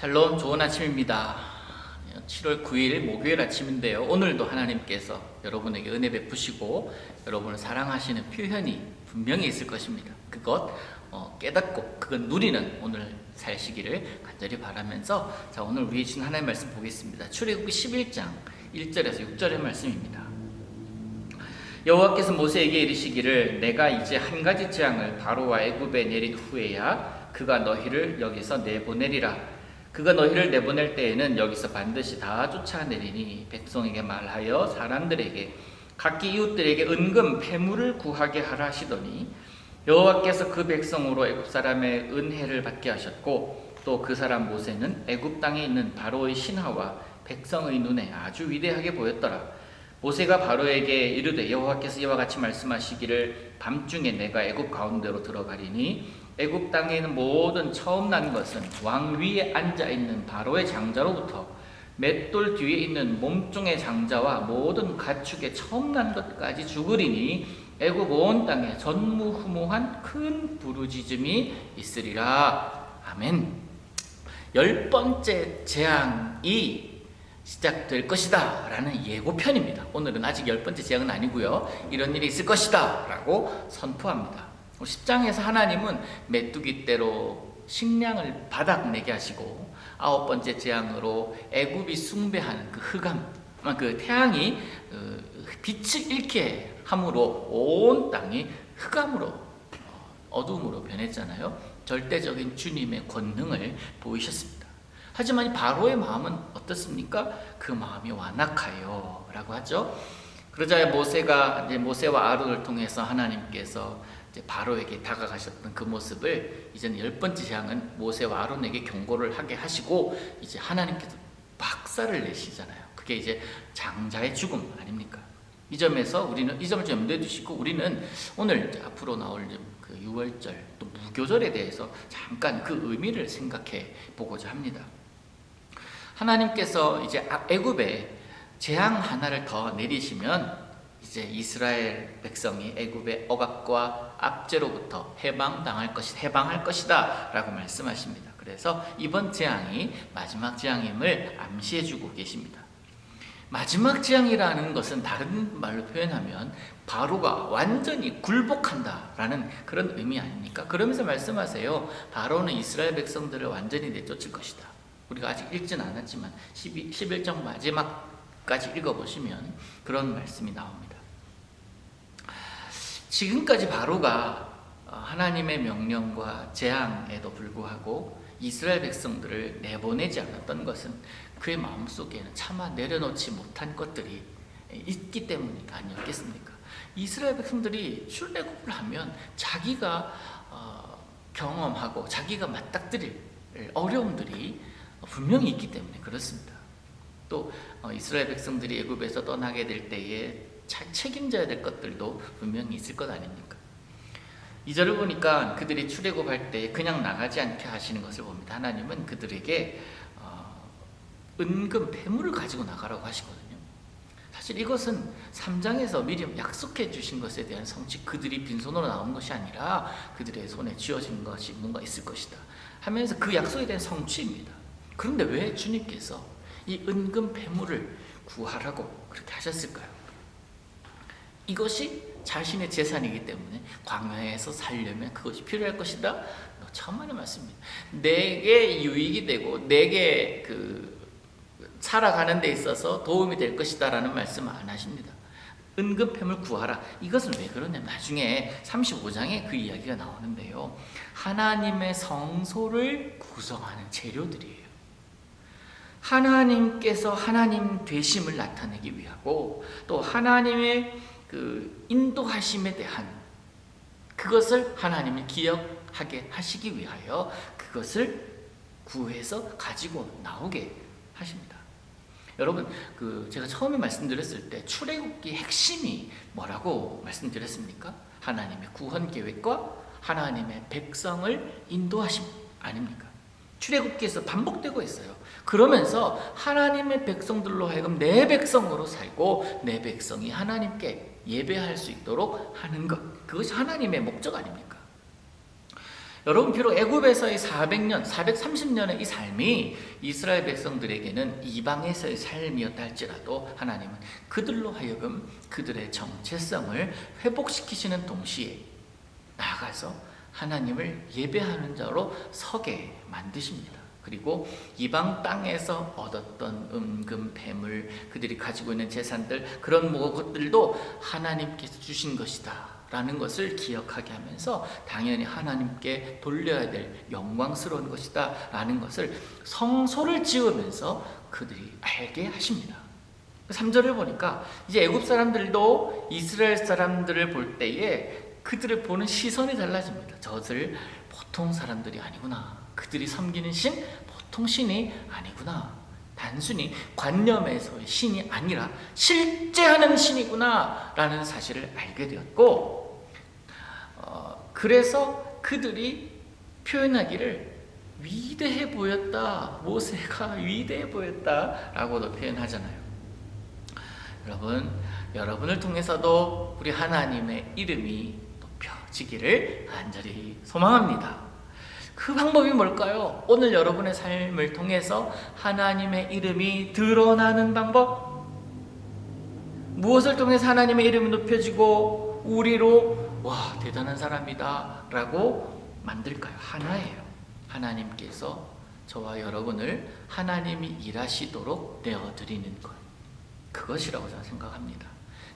샬롬 좋은 아침입니다. 7월 9일 목요일 아침인데요. 오늘도 하나님께서 여러분에게 은혜 베푸시고 여러분을 사랑하시는 표현이 분명히 있을 것입니다. 그것 어, 깨닫고 그것 누리는 오늘 살시기를 간절히 바라면서 자 오늘 우리 주신 하나님 말씀 보겠습니다. 출애굽기 11장 1절에서 6절의 말씀입니다. 여호와께서 모세에게 이르시기를 내가 이제 한 가지 재앙을 바로와 애굽에 내린 후에야 그가 너희를 여기서 내보내리라 그가 너희를 내보낼 때에는 여기서 반드시 다 쫓아내리니 백성에게 말하여 사람들에게 각기 이웃들에게 은금 패물을 구하게 하라 하시더니 여호와께서 그 백성으로 애굽 사람의 은혜를 받게 하셨고 또 그 사람 모세는 애굽 땅에 있는 바로의 신하와 백성의 눈에 아주 위대하게 보였더라. 모세가 바로에게 이르되 여호와께서 이와 같이 말씀하시기를 밤중에 내가 애굽 가운데로 들어가리니 애굽 땅에 있는 모든 처음 난 것은 왕 위에 앉아 있는 바로의 장자로부터 맷돌 뒤에 있는 몸종의 장자와 모든 가축의 처음 난 것까지 죽으리니 애굽 온 땅에 전무후무한 큰 부르짖음이 있으리라 아멘 열 번째 재앙이 시작될 것이다 라는 예고편입니다. 오늘은 아직 열 번째 재앙은 아니고요. 이런 일이 있을 것이다 라고 선포합니다. 10장에서 하나님은 메뚜기 떼로 식량을 바닥내게 하시고 아홉 번째 재앙으로 애굽이 숭배하는 그 흑암, 그 태양이 어, 빛을 잃게 함으로 온 땅이 흑암으로 어, 어둠으로 변했잖아요. 절대적인 주님의 권능을 보이셨습니다. 하지만 이 바로의 마음은 어떻습니까? 그 마음이 완악하여 라고 하죠. 그러자 모세가 이제 모세와 아론을 통해서 하나님께서 이제 바로에게 다가가셨던 그 모습을 이제는 열 번째 재앙은 모세와 아론에게 경고를 하게 하시고 이제 하나님께서 박살을 내시잖아요. 그게 이제 장자의 죽음 아닙니까? 이 점에서 우리는 이 점을 좀 염두에 두시고 우리는 오늘 앞으로 나올 그 6월절 또 무교절에 대해서 잠깐 그 의미를 생각해 보고자 합니다. 하나님께서 이제 아, 애굽에 재앙 하나를 더 내리시면 이제 이스라엘 백성이 애굽의 억압과 압제로부터 해방당할 것이 해방할 것이다라고 말씀하십니다. 그래서 이번 재앙이 마지막 재앙임을 암시해 주고 계십니다. 마지막 재앙이라는 것은 다른 말로 표현하면 바로가 완전히 굴복한다라는 그런 의미 아닙니까? 그러면서 말씀하세요. 바로는 이스라엘 백성들을 완전히 내쫓을 것이다. 우리가 아직 읽진 않았지만 12, 11장 마지막 까지 읽어보시면 그런 말씀이 나옵니다. 지금까지 바로가 어, 하나님의 명령과 재앙에도 불구하고 이스라엘 백성들을 내보내지 않았던 것은 그의 마음속에는 차마 내려놓지 못한 것들이 있기 때문이 아니었겠습니까? 이스라엘 백성들이 출애굽을 하면 자기가 어, 경험하고 자기가 맞닥뜨릴 어려움들이 분명히 있기 때문에 그렇습니다. 또 어, 이스라엘 백성들이 애굽에서 떠나게 될 때에 책임져야 될 것들도 분명히 있을 것 아닙니까? 이절을 보니까 그들이 출애굽할 때 그냥 나가지 않게 하시는 것을 봅니다. 하나님은 그들에게 어, 은금 폐물을 가지고 나가라고 하시거든요. 사실 이것은 3장에서 미리 약속해 주신 것에 대한 성취, 그들이 빈손으로 나온 것이 아니라 그들의 손에 쥐어진 것이 뭔가 있을 것이다. 하면서 그 약속에 대한 성취입니다. 그런데 왜 주님께서 이 은금 폐물을 구하라고 그렇게 하셨을까요? 이것이 자신의 재산이기 때문에 광야에서 살려면 그것이 필요할 것이다. 천만의 말씀입니다. 내게 유익이 되고 내게 그 살아가는 데 있어서 도움이 될 것이다라는 말씀 안 하십니다. 은급햄을 구하라. 이것은 왜 그러냐면 나중에 35장에 그 이야기가 나오는데요. 하나님의 성소를 구성하는 재료들이에요. 하나님께서 하나님 되심을 나타내기 위하고 또 하나님의 그 인도하심에 대한 그것을 하나님이 기억하게 하시기 위하여 그것을 구해서 가지고 나오게 하십니다. 여러분, 그 제가 처음에 말씀드렸을 때 출애굽기 핵심이 뭐라고 말씀드렸습니까? 하나님의 구원 계획과 하나님의 백성을 인도하심 아닙니까? 출애굽기에서 반복되고 있어요. 그러면서 하나님의 백성들로 하여금 내 백성으로 살고 내 백성이 하나님께 예배할 수 있도록 하는 것. 그것이 하나님의 목적 아닙니까? 여러분 비록 애굽에서의 400년, 430년의 이 삶이 이스라엘 백성들에게는 이방에서의 삶이었다 할지라도 하나님은 그들로 하여금 그들의 정체성을 회복시키시는 동시에 나아가서 하나님을 예배하는 자로 서게 만드십니다. 그리고 이방 땅에서 얻었던 은금, 뱀을 그들이 가지고 있는 재산들 그런 뭐 것들도 하나님께서 주신 것이다. 라는 것을 기억하게 하면서 당연히 하나님께 돌려야 될 영광스러운 것이다. 라는 것을 성소를 지으면서 그들이 알게 하십니다. 3절을 보니까 이제 애굽 사람들도 이스라엘 사람들을 볼 때에 그들을 보는 시선이 달라집니다. 저들 보통 사람들이 아니구나. 그들이 섬기는 신 보통 신이 아니구나. 단순히 관념에서의 신이 아니라 실제 하는 신이구나 라는 사실을 알게 되었고 어, 그래서 그들이 표현하기를 위대해 보였다. 모세가 위대해 보였다 라고도 표현하잖아요. 여러분, 여러분을 통해서도 우리 하나님의 이름이 높여지기를 간절히 소망합니다. 그 방법이 뭘까요? 오늘 여러분의 삶을 통해서 하나님의 이름이 드러나는 방법? 무엇을 통해서 하나님의 이름이 높여지고 우리로 와 대단한 사람이다 라고 만들까요? 하나예요. 하나님께서 저와 여러분을 하나님이 일하시도록 내어드리는 것. 그것이라고 저는 생각합니다.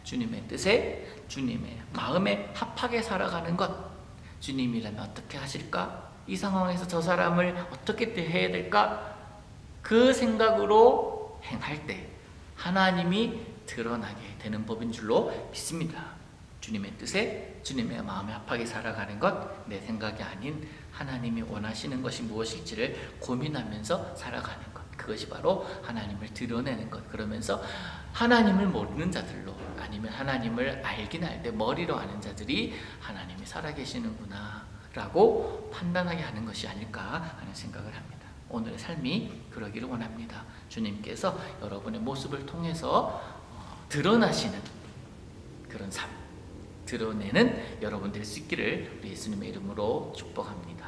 주님의 뜻에 주님의 마음에 합하게 살아가는 것. 주님이라면 어떻게 하실까? 이 상황에서 저 사람을 어떻게 대해야 될까? 그 생각으로 행할 때 하나님이 드러나게 되는 법인 줄로 믿습니다. 주님의 뜻에 주님의 마음에 합하게 살아가는 것 내 생각이 아닌 하나님이 원하시는 것이 무엇일지를 고민하면서 살아가는 것 그것이 바로 하나님을 드러내는 것 그러면서 하나님을 모르는 자들로 아니면 하나님을 알긴 알때 머리로 아는 자들이 하나님이 살아계시는구나 라고 판단하게 하는 것이 아닐까 하는 생각을 합니다. 오늘의 삶이 그러기를 원합니다. 주님께서 여러분의 모습을 통해서 어, 드러나시는 그런 삶, 드러내는 여러분 될 수 있기를 우리 예수님의 이름으로 축복합니다.